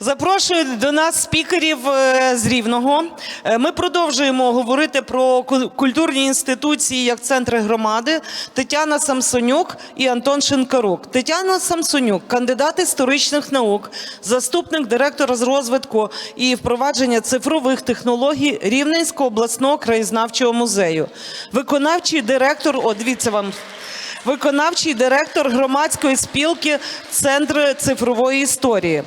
Запрошую до нас спікерів е, з Рівного. Е, Ми продовжуємо говорити про культурні інституції як центри громади. Тетяна Самсонюк і Антон Шинкарук. Тетяна Самсонюк, кандидат історичних наук, заступник директора з розвитку і впровадження цифрових технологій Рівненського обласного краєзнавчого музею, виконавчий директор. О, дивіться вам. Виконавчий директор громадської спілки Центр цифрової історії.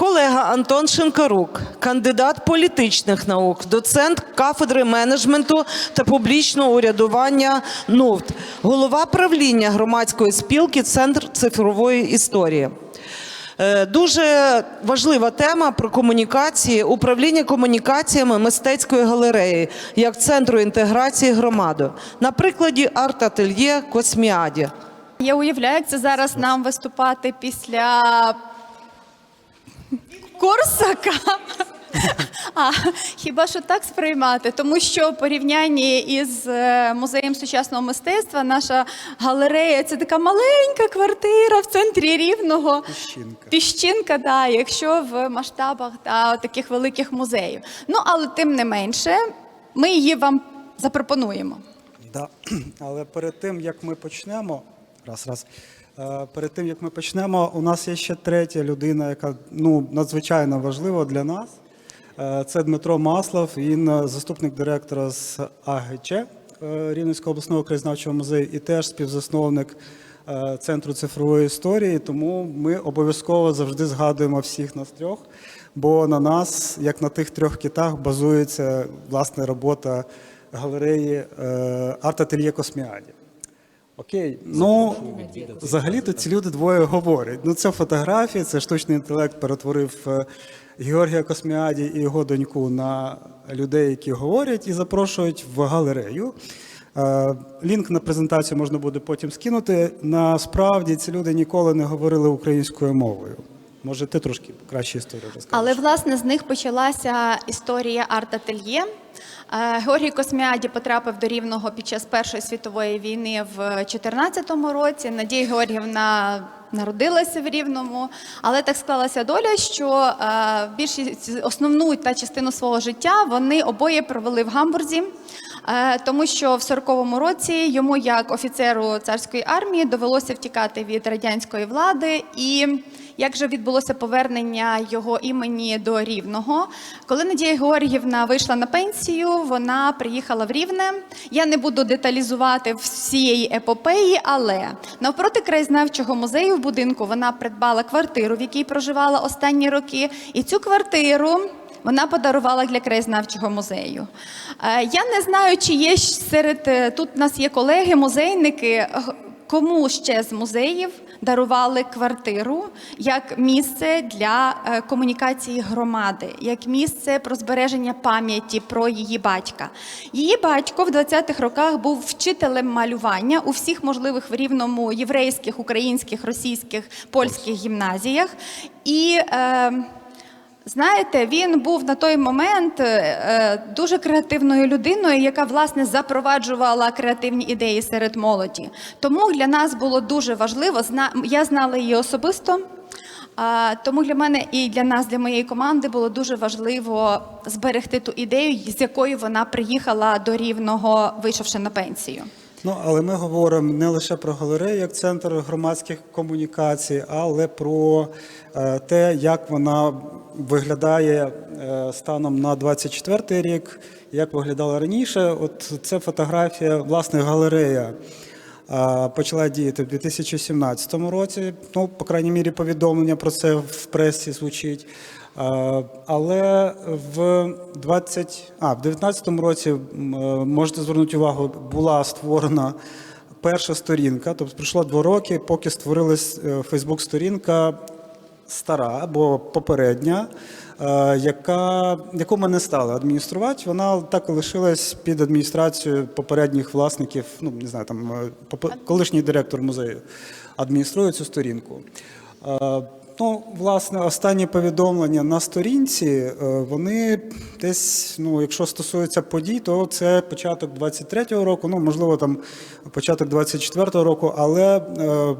Колега Антон Шинкарук, кандидат політичних наук, доцент кафедри менеджменту та публічного урядування НУВТ, голова правління громадської спілки Центр цифрової історії. Е, Дуже важлива тема про комунікації, управління комунікаціями мистецької галереї як центру інтеграції громади. На прикладі арт-ательє Косміаді. Я уявляю, як це зараз нам виступати після Корсака. А хіба що так сприймати? Тому що в порівнянні із е, музеєм сучасного мистецтва наша галерея це така маленька квартира в центрі рівного. Піщинка. Піщинка, да, якщо в масштабах да, таких великих музеїв. Ну але тим не менше, ми її вам запропонуємо. Да. Але перед тим як ми почнемо, раз, раз. Е, Перед тим як ми почнемо, у нас є ще третя людина, яка ну надзвичайно важлива для нас. Е, Це Дмитро Маслов. Він е, заступник директора з АГЧ Рівненського обласного краєзнавчого музею і теж співзасновник центру цифрової історії. Тому ми обов'язково завжди згадуємо всіх нас трьох, бо на нас, як на тих трьох китах, базується власне робота галереї арт-ательє Косміаді. Окей, ну взагалі-то ці люди двоє говорять. Ну це фотографії, це штучний інтелект перетворив е, Георгія Косміаді і його доньку на людей, які говорять, і запрошують в галерею. Е, Лінк на презентацію можна буде потім скинути. Насправді ці люди ніколи не говорили українською мовою. Може, ти трошки краще історію розкажеш? Але власне з них почалася історія арт-ательє. Е, Георгій Косміаді потрапив до Рівного під час Першої світової війни в 2014 році. Надія Георгіївна народилася в Рівному, але так склалася доля, що е, більшість основну та частину свого життя вони обоє провели в Гамбурзі. Е, Тому що в 40-му році йому, як офіцеру царської армії, довелося втікати від радянської влади і як же відбулося повернення його імені до Рівного? Коли Надія Георгіївна вийшла на пенсію, вона приїхала в Рівне. Я не буду деталізувати всієї епопеї, але навпроти краєзнавчого музею в будинку вона придбала квартиру, в якій проживала останні роки. І цю квартиру вона подарувала для краєзнавчого музею. Е, Я не знаю, чи є серед е, тут у нас є колеги, музейники. Кому ще з музеїв дарували квартиру як місце для е, комунікації громади, як місце про збереження пам'яті про її батька? Її батько в 20-х роках був вчителем малювання у всіх можливих в рівному єврейських, українських, російських, польських гімназіях. І е, Знаєте, він був на той момент е, дуже креативною людиною, яка власне запроваджувала креативні ідеї серед молоді. Тому для нас було дуже важливо. Я знала її особисто. Тому для мене і для нас, для моєї команди, було дуже важливо зберегти ту ідею, з якою вона приїхала до рівного, вийшовши на пенсію. Ну, але ми говоримо не лише про галерею як центр громадських комунікацій, але про е, те, як вона виглядає е, станом на 24 рік, як виглядала раніше. От це фотографія, власне, галерея. е, Почала діяти в 2017 році. Ну, по крайній мірі, повідомлення про це в пресі звучить. Е, Але в 20, а, в 19 році е, можете звернути увагу, була створена перша сторінка. Тобто пройшло два роки, поки створилась Фейсбук-сторінка стара або попередня, е, яка, яку ми не стали адмініструвати. Вона так і лишилась під адміністрацією попередніх власників. Ну не знаю, там колишній директор музею адмініструє цю сторінку. Ну, власне, останні повідомлення на сторінці, е, вони десь, ну, якщо стосується подій, то це початок 23-го року, ну, можливо, там початок 24-го року, але е,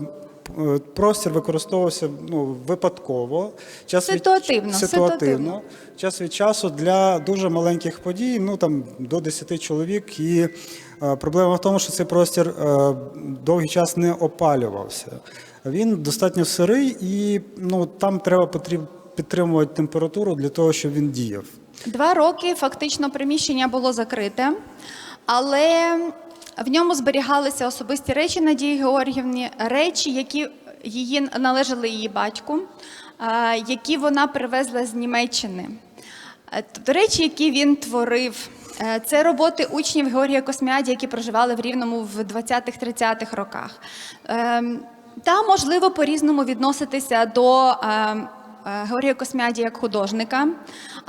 Е, Простір використовувався ну, випадково, час від- Ситуативно, ситуативно, час від часу для дуже маленьких подій, ну там до 10 чоловік. І е, проблема в тому, що цей простір е, довгий час не опалювався. Він достатньо сирий, і ну там треба підтримувати температуру для того, щоб він діяв. Два роки фактично приміщення було закрите, але в ньому зберігалися особисті речі Надії Георгівні, речі, які її належали її батьку, які вона привезла з Німеччини. Е, т- Речі, які він творив. Е, Це роботи учнів Георгія Косміаді, які проживали в Рівному в 20-30-х роках. Та можливо по-різному відноситися до ем, е, Георгія Космяді як художника.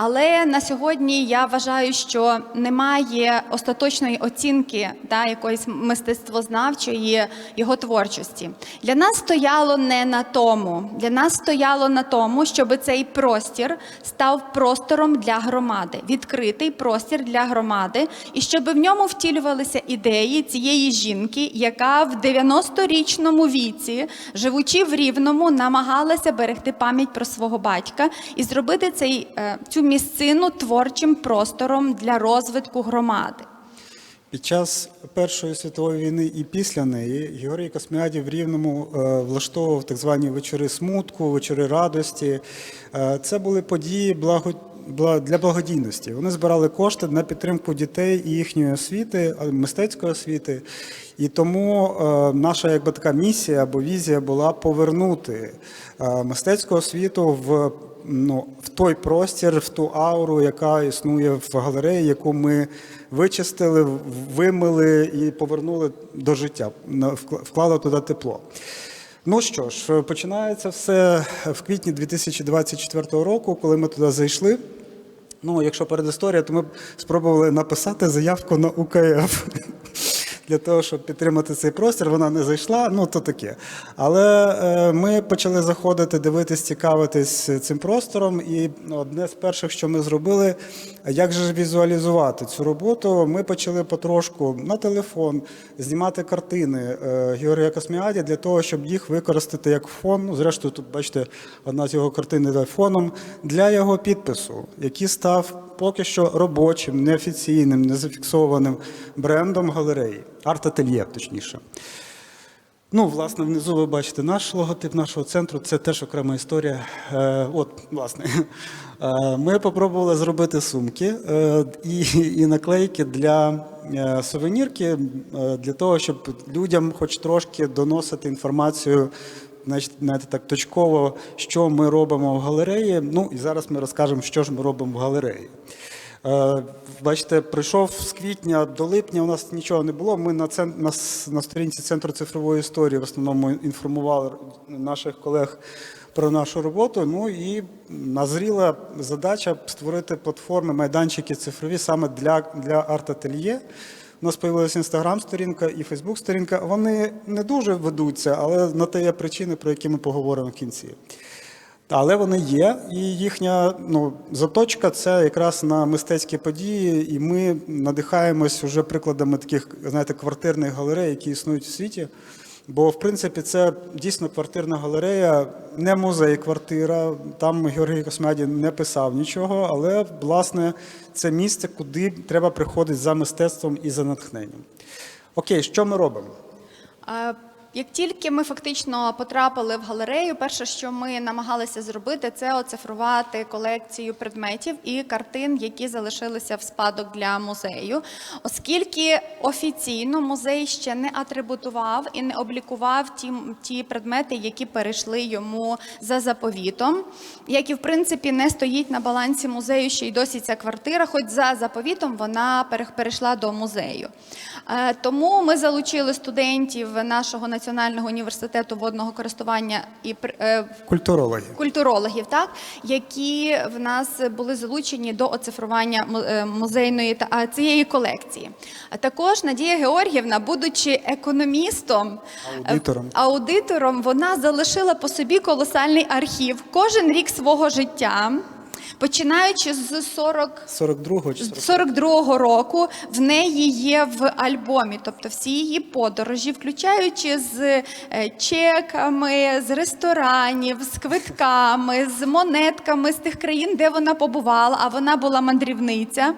Але на сьогодні я вважаю, що немає остаточної оцінки та якоїсь мистецтвознавчої його творчості. Для нас стояло не на тому. Для нас стояло на тому, щоб цей простір став простором для громади, відкритий простір для громади, і щоб в ньому втілювалися ідеї цієї жінки, яка в 90-річному віці, живучи в Рівному, намагалася берегти пам'ять про свого батька і зробити цей, е, цю місцину творчим простором для розвитку громади. Під час Першої світової війни і після неї Георгій Косміадів в Рівному е, влаштовував так звані вечори смутку, вечори радості. Е, Це були події для благодійності. Вони збирали кошти на підтримку дітей і їхньої освіти, мистецької освіти. І тому е, наша якби така місія або візія була повернути мистецьку освіту в ну, в той простір, в ту ауру, яка існує в галереї, яку ми вичистили, вимили і повернули до життя, вклали туди тепло. Ну що ж, починається все в квітні 2024 року, коли ми туди зайшли. Ну, якщо передісторія, то ми спробували написати заявку на УКФ для того, щоб підтримати цей простір. Вона не зайшла, ну то таке. Але е, ми почали заходити, дивитись, цікавитись цим простором. І одне з перших, що ми зробили, як же візуалізувати цю роботу, ми почали потрошку на телефон знімати картини е, Георгія Косміаді для того, щоб їх використати як фон. Зрештою, тут бачите, одна з його картин фоном для його підпису, який став поки що робочим, неофіційним, незафіксованим брендом галереї, арт-ательє, точніше. Ну, власне, внизу ви бачите наш логотип нашого центру. Це теж окрема історія. Е, от, власне, е, ми попробували зробити сумки е, і, і наклейки для е, сувенірки, е, для того, щоб людям хоч трошки доносити інформацію. Знаєте, так точково, що ми робимо в галереї. Ну і зараз ми розкажемо, що ж ми робимо в галереї. Е, Бачите, прийшов з квітня до липня. У нас нічого не було. Ми на на, на сторінці Центру цифрової історії в основному інформували наших колег про нашу роботу. Ну і назріла задача створити платформи, майданчики цифрові саме для, для арт-ательє. У нас з'явилася інстаграм-сторінка і Фейсбук-сторінка. Вони не дуже ведуться, але на те є причини, про які ми поговоримо в кінці. Але вони є, і їхня ну, заточка це якраз на мистецькі події, і ми надихаємось уже прикладами таких, знаєте, квартирних галерей, які існують у світі. Бо, в принципі, це дійсно квартирна галерея, не музей, квартира. Там Георгій Космяді не писав нічого, але власне це місце, куди треба приходити за мистецтвом і за натхненням. Окей, що ми робимо? Як тільки ми фактично потрапили в галерею, перше, що ми намагалися зробити, це оцифрувати колекцію предметів і картин, які залишилися в спадок для музею, оскільки офіційно музей ще не атрибутував і не облікував ті, ті предмети, які перейшли йому за заповітом, як і в принципі не стоїть на балансі музею ще й досі ця квартира, хоч за заповітом вона перейшла до музею. Е, Тому ми залучили студентів нашого національного університету водного користування і е, культурологів, так які в нас були залучені до оцифрування е, музейної та цієї колекції. А також Надія Георгівна, будучи економістом, е, Аудитором. аудитором, вона залишила по собі колосальний архів кожен рік свого життя. Починаючи з 40 42-го 42-го року в неї є в альбомі, тобто всі її подорожі, включаючи з е, чеками, з ресторанів, з квитками, з монетками з тих країн, де вона побувала, а вона була мандрівниця,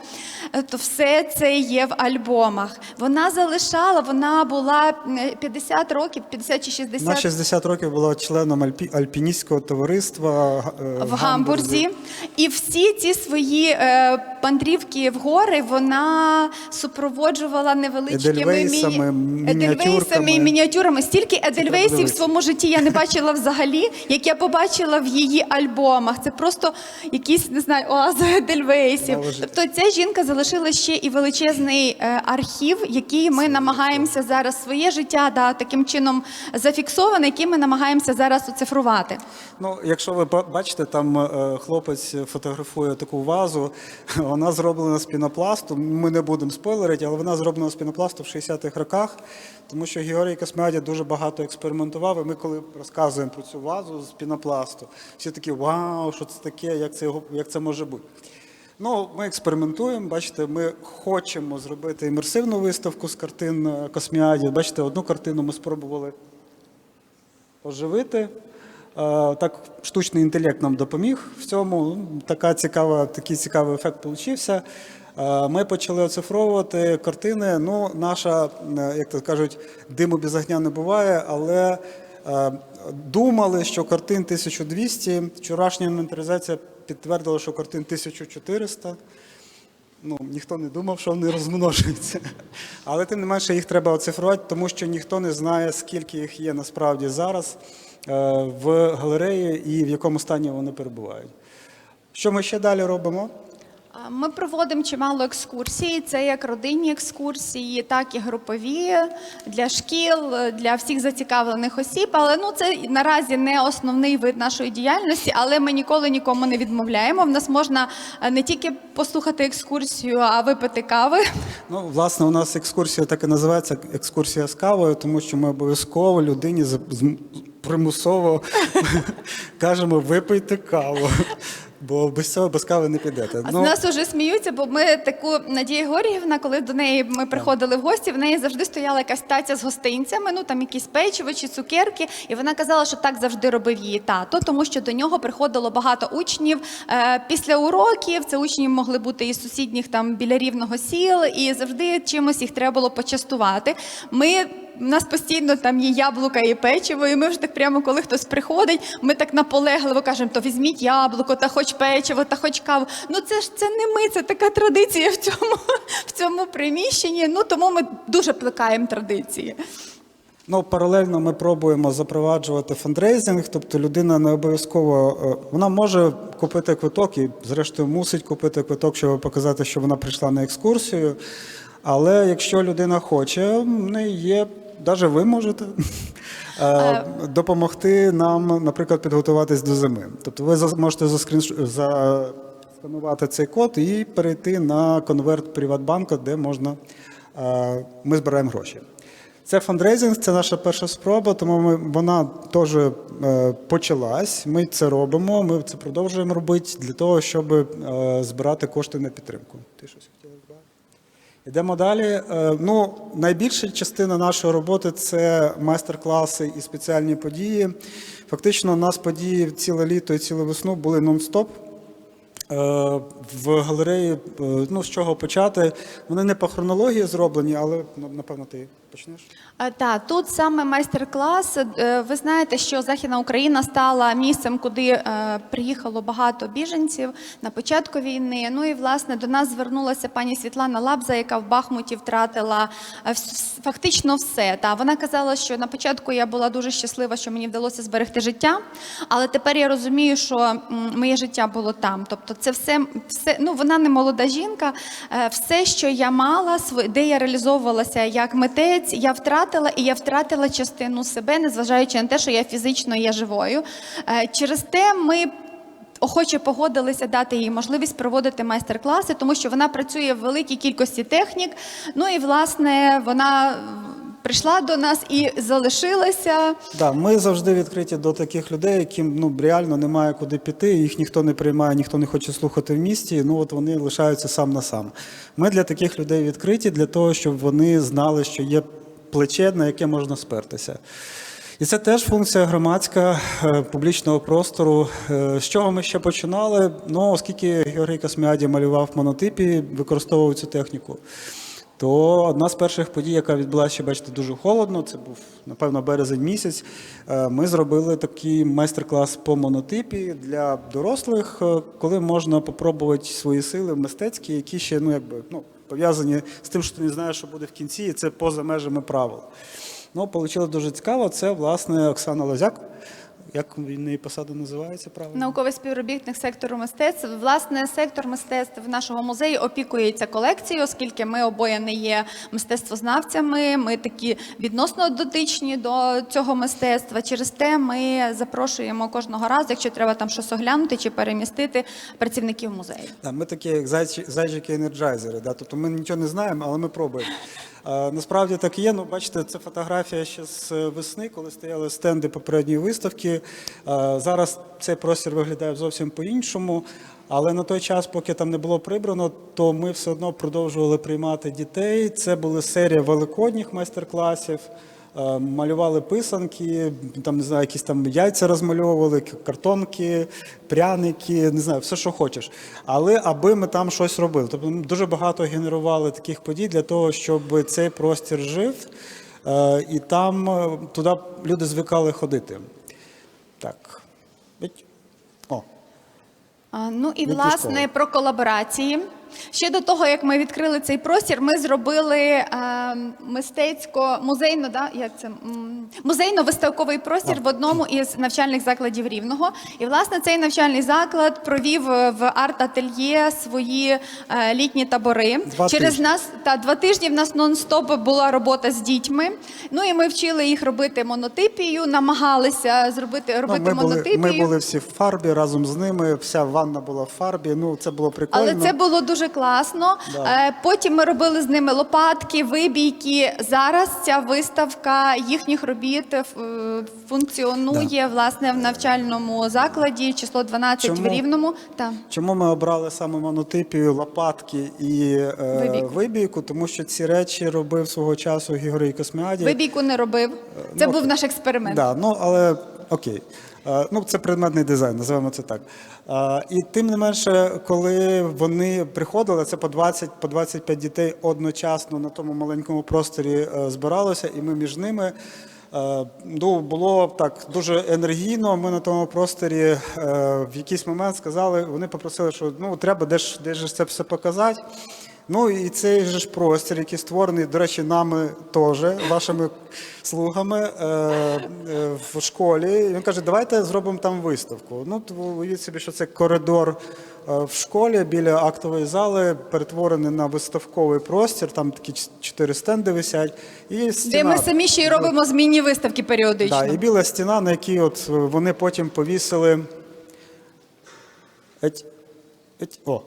е, то все це є в альбомах. Вона залишала, вона була е, 50 років, 50 чи 60 На 60 років була членом альпі... альпіністського товариства е, в Гамбурзі. І всі ці свої е, мандрівки в гори вона супроводжувала невеличкими Едельвейсами, міні- едельвейсами і мініатюрами. Стільки едельвейсів в своєму житті я не бачила взагалі, як я побачила в її альбомах. Це просто якісь не знаю, оаза едельвейсів. Тобто ця жінка залишила ще і величезний е, архів, який ми намагаємося зараз своє життя да, таким чином зафіксоване, який ми намагаємося зараз оцифрувати. Ну, якщо ви ба- бачите, там е, хлопець фотографує таку вазу, вона зроблена з пінопласту. Ми не будемо спойлерити, але вона зроблена з пінопласту в 60-х роках, тому що Георгій Космяді дуже багато експериментував. І ми, коли розказуємо про цю вазу з пінопласту, всі такі вау, що це таке, як це, як це може бути. Ну, ми експериментуємо. Бачите, ми хочемо зробити імерсивну виставку з картин е, Косміаді. Бачите, одну картину ми спробували оживити. Е, Так, штучний інтелект нам допоміг в цьому. Ну, Така цікава, такий цікавий ефект получився. Е, Ми почали оцифровувати картини. Ну, наша, е, як то кажуть, диму без огня не буває, але думали, що картин 1200, вчорашня інвентаризація підтвердила, що картин 1400. Ну, ніхто не думав, що вони розмножуються. Але тим не менше їх треба оцифрувати, тому що ніхто не знає, скільки їх є насправді зараз в галереї і в якому стані вони перебувають. Що ми ще далі робимо? Ми проводимо чимало екскурсій. Це як родинні екскурсії, так і групові для шкіл, для всіх зацікавлених осіб. Але ну це наразі не основний вид нашої діяльності, але ми ніколи нікому не відмовляємо. В нас можна е, не тільки послухати екскурсію, а випити кави. Ну, власне, у нас екскурсія так і називається екскурсія з кавою, тому що ми обов'язково людині примусово кажемо випийте каву, бо без цього без кави не підете. А Ну, з нас вже сміються, бо ми таку Надія Георгіївна, коли до неї ми приходили в гості, в неї завжди стояла якась таця з гостинцями, ну там якісь печиво чи цукерки. І вона казала, що так завжди робив її тато, тому що до нього приходило багато учнів е, після уроків. Це учні могли бути із сусідніх там біля рівного сіл, і завжди чимось їх треба було почастувати. Ми у нас постійно там є яблука і печиво, і ми вже так прямо, коли хтось приходить, ми так наполегливо кажемо, то візьміть яблуко, та хоч печиво, та хоч каву. Ну це ж це не ми, це така традиція в цьому, в цьому приміщенні. Ну тому ми дуже плекаємо традиції. Ну, паралельно ми пробуємо запроваджувати фандрейзинг, тобто людина не обов'язково е, вона може купити квиток і, зрештою, мусить купити квиток, щоб показати, що вона прийшла на екскурсію. Але якщо людина хоче, в неї є, навіть ви можете е, допомогти нам, наприклад, підготуватись до зими. Тобто ви можете засканувати цей код і перейти на конверт Приватбанку, де можна е, ми збираємо гроші. Це фандрейзинг, це наша перша спроба, тому ми, вона теж е, почалась. Ми це робимо, ми це продовжуємо робити для того, щоб е, збирати кошти на підтримку. Ти щось хотіла додати? Йдемо далі. Е, Ну, найбільша частина нашої роботи це майстер-класи і спеціальні події. Фактично, у нас події ціле літо і цілу весну були нон-стоп. Е, В галереї, е, ну з чого почати? Вони не по хронології зроблені, але ну, напевно ти почнеш. Так, тут саме майстер-клас. Е, Ви знаєте, що Західна Україна стала місцем, куди е, приїхало багато біженців на початку війни. Ну і власне до нас звернулася пані Світлана Лабза, яка в Бахмуті втратила е, фактично все. Та вона казала, що на початку я була дуже щаслива, що мені вдалося зберегти життя, але тепер я розумію, що моє життя було там. Тобто, це все, все ну вона не молода жінка. е, Все, що я мала, де я реалізовувалася як митець, я втратила, і я втратила частину себе, незважаючи на те, що я фізично є живою. Е, Через те ми. Охоче погодилися дати їй можливість проводити майстер-класи, тому що вона працює в великій кількості технік. Ну і власне вона прийшла до нас і залишилася. Да, ми завжди відкриті до таких людей, яким ну реально немає куди піти, їх ніхто не приймає, ніхто не хоче слухати в місті. Ну от вони лишаються сам на сам. Ми для таких людей відкриті для того, щоб вони знали, що є плече, на яке можна спертися. І це теж функція громадська е, публічного простору. Е, З чого ми ще починали? Ну, оскільки Георгій Косміаді малював монотипі, використовував цю техніку. То одна з перших подій, яка відбулася, ще бачите, дуже холодно. Це був напевно березень місяць. е, Ми зробили такий майстер-клас по монотипі для дорослих, е, коли можна попробувати свої сили мистецькі, які ще ну якби ну пов'язані з тим, що ти не знаєш, що буде в кінці, і це поза межами правил. Ну, вийшло дуже цікаво. Це власне Оксана Лозяк. Як неї посада називається правильно? Науковий співробітник сектору мистецтв. Власне, сектор мистецтв нашого музею опікується колекцією, оскільки ми обоє не є мистецтвознавцями. Ми такі відносно дотичні до цього мистецтва. Через те ми запрошуємо кожного разу, якщо треба там щось оглянути чи перемістити працівників музею. Да, ми такі як зайчі- зайчики енерджайзери. Да? Тобто ми нічого не знаємо, але ми пробуємо. Е, насправді так і є. Ну, бачите, це фотографія ще з е, весни, коли стояли стенди попередньої виставки. Е, зараз цей простір виглядає зовсім по-іншому. Але на той час, поки там не було прибрано, то ми все одно продовжували приймати дітей. Це була серія великодніх майстер-класів. Е, Малювали писанки, там не знаю, якісь там яйця розмальовували, картонки, пряники, не знаю, все, що хочеш. Але аби ми там щось робили. Тобто ми дуже багато генерували таких подій для того, щоб цей простір жив, е, і там е, туди люди звикали ходити. Так. О, Ну і власне про колаборації. Ще до того, як ми відкрили цей простір, ми зробили е, мистецько музейно, да як це музейно-виставковий простір в одному із навчальних закладів рівного. І власне цей навчальний заклад провів е, в арт-ательє свої е, літні табори. Два Через тижні. нас та два тижні в нас нон-стоп була робота з дітьми. Ну і ми вчили їх робити монотипію, намагалися зробити ну, робити ми, були, ми були всі в фарбі разом з ними, вся ванна була в фарбі. Ну, це було прикольно. Але це було дуже класно. Да. Е, Потім ми робили з ними лопатки, вибійки. Зараз ця виставка їхніх робіт е, функціонує власне в навчальному закладі, число 12 Чому? в Рівному. Так. Чому ми обрали саме монотипію, лопатки і е, Вибійку. вибійку? Тому що ці речі робив свого часу Георгій Косміаді. Вибійку не робив. Це ну, був наш експеримент. Да, ну але окей. Е, Ну, це предметний дизайн, називаємо це так. Е, І тим не менше, коли вони приходили, це по 20, по 25 дітей одночасно на тому маленькому просторі е, збиралося, і ми між ними. Ну, було так дуже енергійно. Ми на тому просторі в якийсь момент сказали, вони попросили, що ну треба де ж, де ж це все показати. Ну і цей же ж простір, який створений, до речі, нами теж, вашими слугами е, е, в школі. І він каже, давайте зробимо там виставку. Ну, то уявіть собі, що це коридор е, в школі біля актової зали, перетворений на виставковий простір, там такі чотири стенди висять. І стіна. Де ми самі ще й робимо змінні виставки періодично. Да, і біла стіна, на якій от вони потім повісили. О.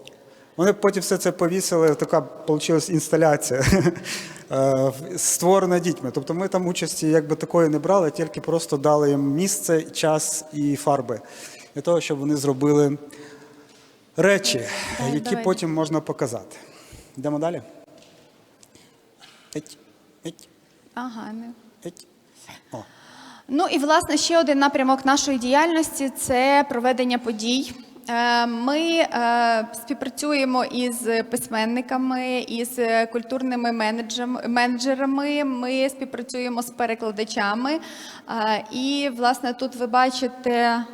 Вони потім все це повісили, така вийшла інсталяція, е, створена дітьми. Тобто ми там участі якби такої не брали, тільки просто дали їм місце, час і фарби для того, щоб вони зробили речі, які давайте. потім можна показати. Йдемо далі. Еть, еть, Ага, не. еть. О. Ну і власне ще один напрямок нашої діяльності це проведення подій. Е, Ми е, співпрацюємо із письменниками, із культурними менеджерами. Ми співпрацюємо з перекладачами. Е, І власне тут ви бачите.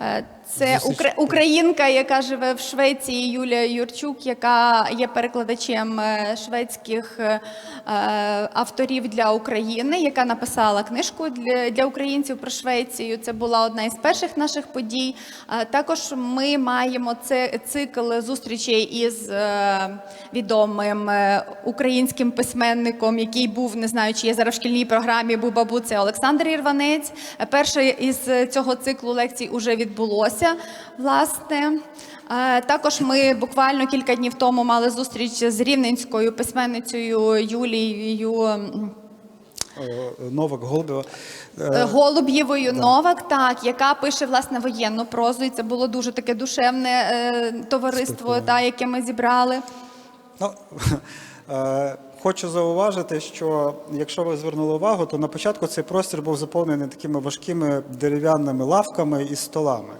Е, Це українка, яка живе в Швеції, Юлія Юрчук, яка є перекладачем е, шведських е, авторів для України, яка написала книжку для, українців про Швецію. Це була одна із перших наших подій. Також ми маємо цикл зустрічей із відомим українським письменником, який був, не знаю, чи є зараз в шкільній програмі Бубабу, це Олександр Ірванець. Перше із цього циклу лекцій уже відбулося. Власне, Е, також ми буквально кілька днів тому мали зустріч з рівненською письменницею Юлією. Новак Голубєва. Е, Е, Голуб'євою Новак, так, яка пише власне воєнну прозу, і це було дуже таке душевне е, товариство, та, яке ми зібрали. Ну, е, хочу зауважити, що якщо ви звернули увагу, то на початку цей простір був заповнений такими важкими дерев'яними лавками і столами.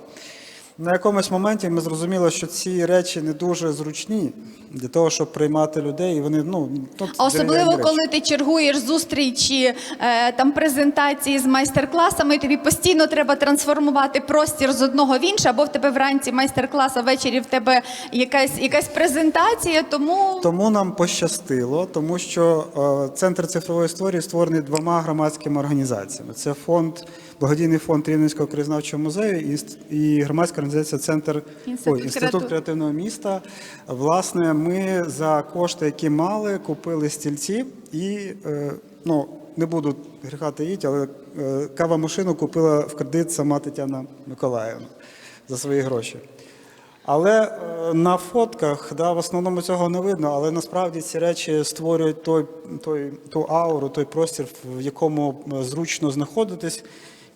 На якомусь моменті ми зрозуміли, що ці речі не дуже зручні для того, щоб приймати людей. І вони ну тут А Особливо, речі. коли ти чергуєш зустрічі, е, там презентації з майстер-класами, тобі постійно треба трансформувати простір з одного в інше, або в тебе вранці майстер-клас, а ввечері в тебе якась, якась презентація. Тому Тому нам пощастило, тому що е, центр цифрової історії створений двома громадськими організаціями. Це фонд, благодійний фонд Рівненського краєзнавчого музею і, громадська організація Центр Інститут ой, інститут креатив- креативного міста. Власне, ми за кошти, які мали, купили стільці і е, ну. Не буду гріха таїть, але е, кава-машину купила в кредит сама Тетяна Миколаївна за свої гроші. Але е, на фотках да, в основному цього не видно, але насправді ці речі створюють той, той, ту ауру, той простір, в якому зручно знаходитись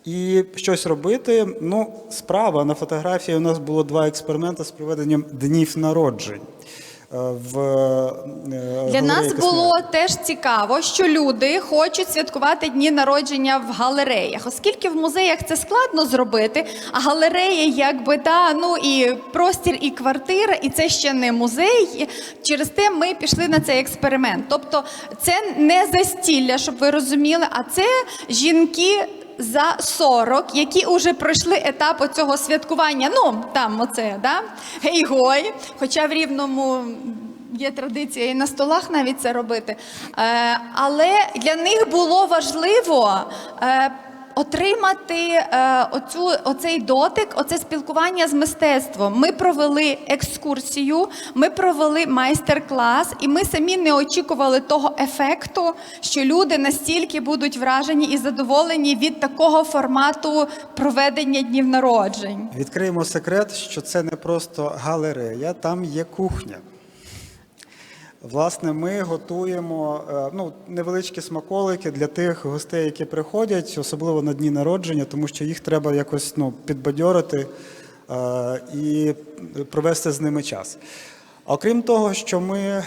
і щось робити. Ну, справа на фотографії у нас було два експерименти з проведенням днів народжень. е, В, е, Для нас було теж цікаво, що люди хочуть святкувати дні народження в галереях, оскільки в музеях це складно зробити, а галерея, якби та ну і простір, і квартира, і це ще не музей. Через те ми пішли на цей експеримент. Тобто, це не застілля, щоб ви розуміли, а це жінки. За 40, які вже пройшли етап оцього святкування. Ну там оце, да? гей-гой. Хоча в рівному Є традиція і на столах навіть це робити. Е, але для них було важливо е, отримати е, оцю, оцей дотик, оце спілкування з мистецтвом. Ми провели екскурсію, ми провели майстер-клас, і ми самі не очікували того ефекту, що люди настільки будуть вражені і задоволені від такого формату проведення днів народжень. Відкриємо секрет, що це не просто галерея, там є кухня. Власне, ми готуємо е, ну, невеличкі смаколики для тих гостей, які приходять, особливо на дні народження, тому що їх треба якось ну, підбадьорити е, і провести з ними час. Окрім того, що ми е,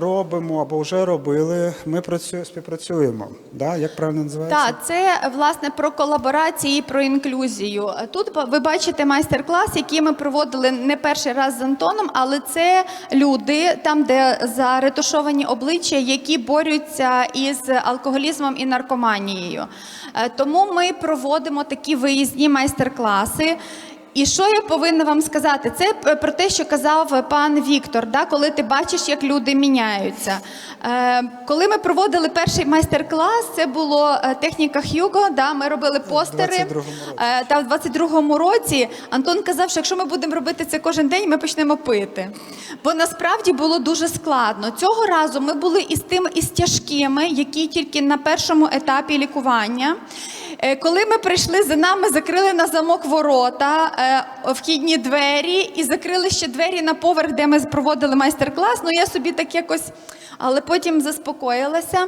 робимо або вже робили, ми працю, співпрацюємо. Да? Як правильно називається? Так, це власне про колаборації, про інклюзію. Тут ви бачите майстер-клас, який ми проводили не перший раз з Антоном, але це люди, там, де заретушовані обличчя, які борються із алкоголізмом і наркоманією. Е, Тому ми проводимо такі виїзні майстер-класи. І що я повинна вам сказати? Це про те, що казав пан Віктор, да, коли ти бачиш, як люди міняються. Е, коли ми проводили перший майстер-клас, це було е, техніка Хьюго. Да, ми робили постери. Е, та в 22-му році Антон казав, що якщо ми будемо робити це кожен день, ми почнемо пити. Бо насправді було дуже складно. Цього разу ми були із тими із тяжкими, які тільки на першому етапі лікування. Е, Коли ми прийшли за нами, закрили на замок ворота, е, вхідні двері і закрили ще двері на поверх, де ми проводили майстер-клас. Ну я собі так якось. Але потім заспокоїлася.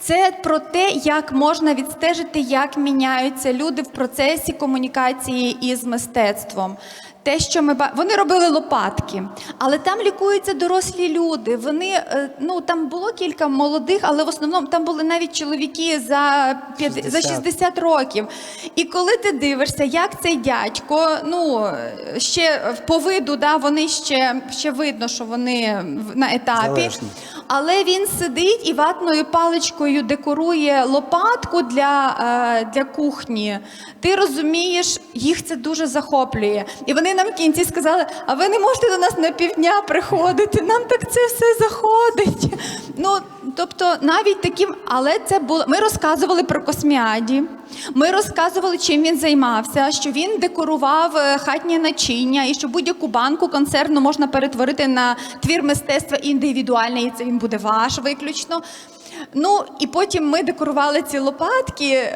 Це про те, як можна відстежити, як міняються люди в процесі комунікації із мистецтвом. Те, що ми ба- вони робили лопатки, але там лікуються дорослі люди. Вони е, ну там було кілька молодих, але в основному там були навіть чоловіки за 50, за 60. 60 років. І коли ти дивишся, як цей дядько, ну ще по виду, да, вони ще, ще видно, що вони на етапі. Залежні. Але він сидить і ватною паличкою декорує лопатку для, е, для кухні. Ти розумієш, їх це дуже захоплює. І вони нам в кінці сказали: а ви не можете до нас на півдня приходити, нам так це все заходить. Ну, тобто, навіть таким, але це було. Ми розказували про косміаді. Ми розказували, чим він займався, що він декорував е, хатнє начиння, і що будь-яку банку концерну можна перетворити на твір мистецтва індивідуальний, і це він буде ваш виключно. Ну і потім ми декорували ці лопатки.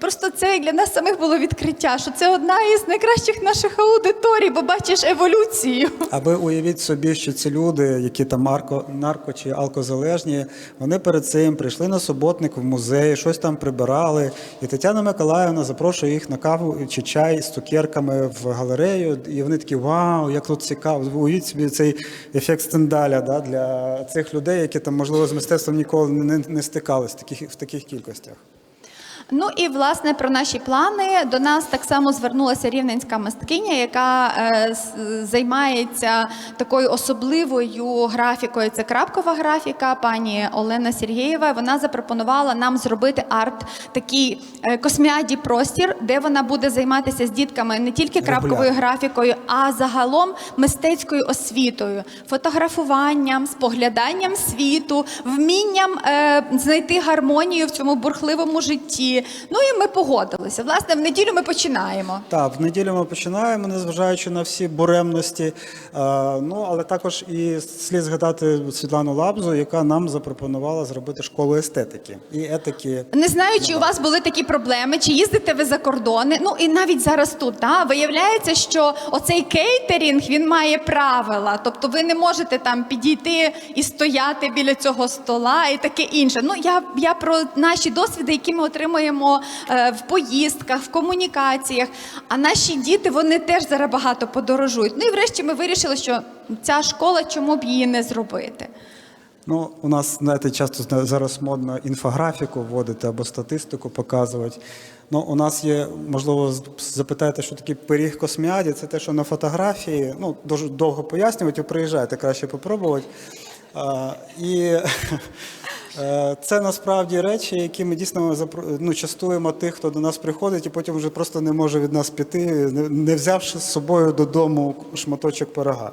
Просто це для нас самих було відкриття, що це одна із найкращих наших аудиторій, бо бачиш еволюцію. А ви уявіть собі, що ці люди, які там нарко, нарко чи алкозалежні, вони перед цим прийшли на суботник в музей, щось там прибирали. І Тетяна Миколаївна запрошує їх на каву чи чай з цукерками в галерею. І вони такі: Вау, як тут цікаво! Уявіть собі цей ефект стендаля да, для цих людей, які там, можливо, з мистецтвом ніколи не, не стикались в таких, в таких кількостях. Ну і власне про наші плани до нас так само звернулася рівненська мисткиня, яка е, займається такою особливою графікою. Це крапкова графіка, пані Олена Сергієва. Вона запропонувала нам зробити арт, такий е, косміаді простір, де вона буде займатися з дітками не тільки крапковою графікою, а загалом мистецькою освітою, фотографуванням, спогляданням світу, вмінням е, знайти гармонію в цьому бурхливому житті. Ну і ми погодилися. Власне, в неділю ми починаємо. Так, в неділю ми починаємо, незважаючи на всі буремності. Е, ну, але також і слід згадати Світлану Лабзу, яка нам запропонувала зробити школу естетики і етики. Не знаю, чи у вас були такі проблеми, чи їздите ви за кордони. Ну і навіть зараз тут та, виявляється, що оцей кейтерінг він має правила. Тобто ви не можете там підійти і стояти біля цього стола і таке інше. Ну я, я про наші досвіди, які ми отримуємо е, в поїздках, в комунікаціях. А наші діти вони теж зараз багато подорожують. Ну і врешті ми вирішили, що ця школа, чому б її не зробити. Ну, у нас, знаєте, часто зараз модно інфографіку вводити або статистику показувати. Ну, у нас є, можливо, запитаєте, що таке пиріг косміаді. Це те, що на фотографії, ну, дуже довго пояснювати, ви приїжджаєте краще попробувати. А, і це насправді речі, які ми дійсно ну, частуємо тих, хто до нас приходить, і потім вже просто не може від нас піти, не- взявши з собою додому шматочок пирога.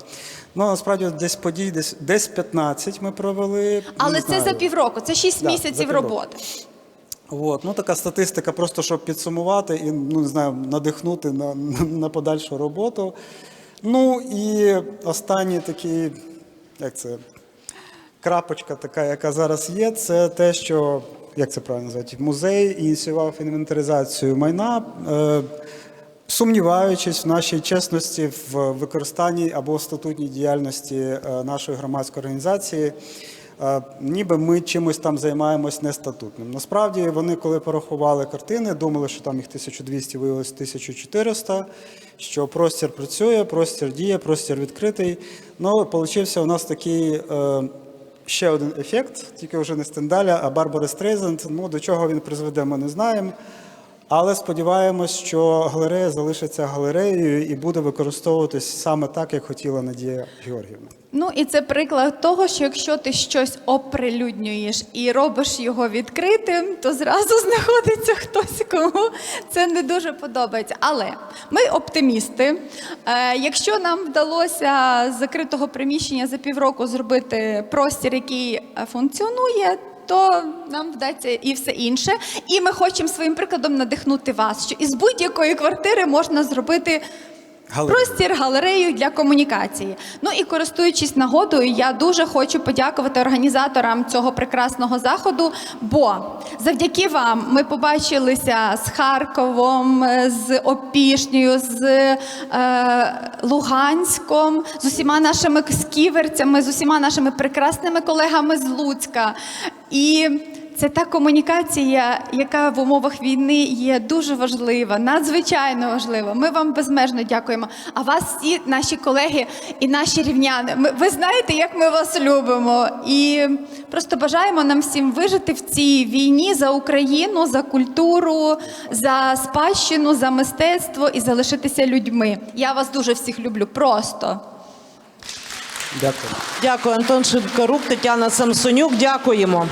Ну, насправді, десь подій, десь, десь 15 ми провели. Але це знаю. за півроку, це 6 Да, місяців роботи. От, ну така статистика, просто щоб підсумувати і ну не знаю, надихнути на, на, на подальшу роботу. Ну і останній такий, як це, крапочка, така, яка зараз є, це те, що як це правильно назвати, музей ініціював інвентаризацію майна. Е, Сумніваючись в нашій чесності в використанні або статутній діяльності е, нашої громадської організації, е, ніби ми чимось там займаємось нестатутним. Насправді вони, коли порахували картини, думали, що там їх 1200, виявилось 1400, що простір працює, простір діє, простір відкритий. Ну, получився у нас такий. Ще один ефект, тільки вже не Стендаля, а Барбари Стрейзенд. Ну, до чого він призведе, ми не знаємо. Але сподіваємось, що галерея залишиться галереєю і буде використовуватись саме так, як хотіла Надія Георгіївна. Ну і це приклад того, що якщо ти щось оприлюднюєш і робиш його відкритим, то зразу знаходиться хтось, кому це не дуже подобається. Але ми оптимісти. Е, якщо нам вдалося з закритого приміщення за півроку зробити простір, який функціонує. То нам вдасться і все інше. І ми хочемо своїм прикладом надихнути вас, що із будь-якої квартири можна зробити Галерею. простір галерею для комунікації. Ну і користуючись нагодою, я дуже хочу подякувати організаторам цього прекрасного заходу. Бо завдяки вам ми побачилися з Харковом, з Опішнею, з е, Луганськом, з усіма нашими сківерцями, з усіма нашими прекрасними колегами з Луцька. І це та комунікація, яка в умовах війни є дуже важлива, надзвичайно важлива. Ми вам безмежно дякуємо. А вас всі наші колеги і наші рівняни. Ми, ви знаєте, як ми вас любимо. І просто бажаємо нам всім вижити в цій війні за Україну, за культуру, за спадщину, за мистецтво і залишитися людьми. Я вас дуже всіх люблю. Просто. Дякую. Дякую, Антон Шинкарук, Тетяна Самсонюк. Дякуємо.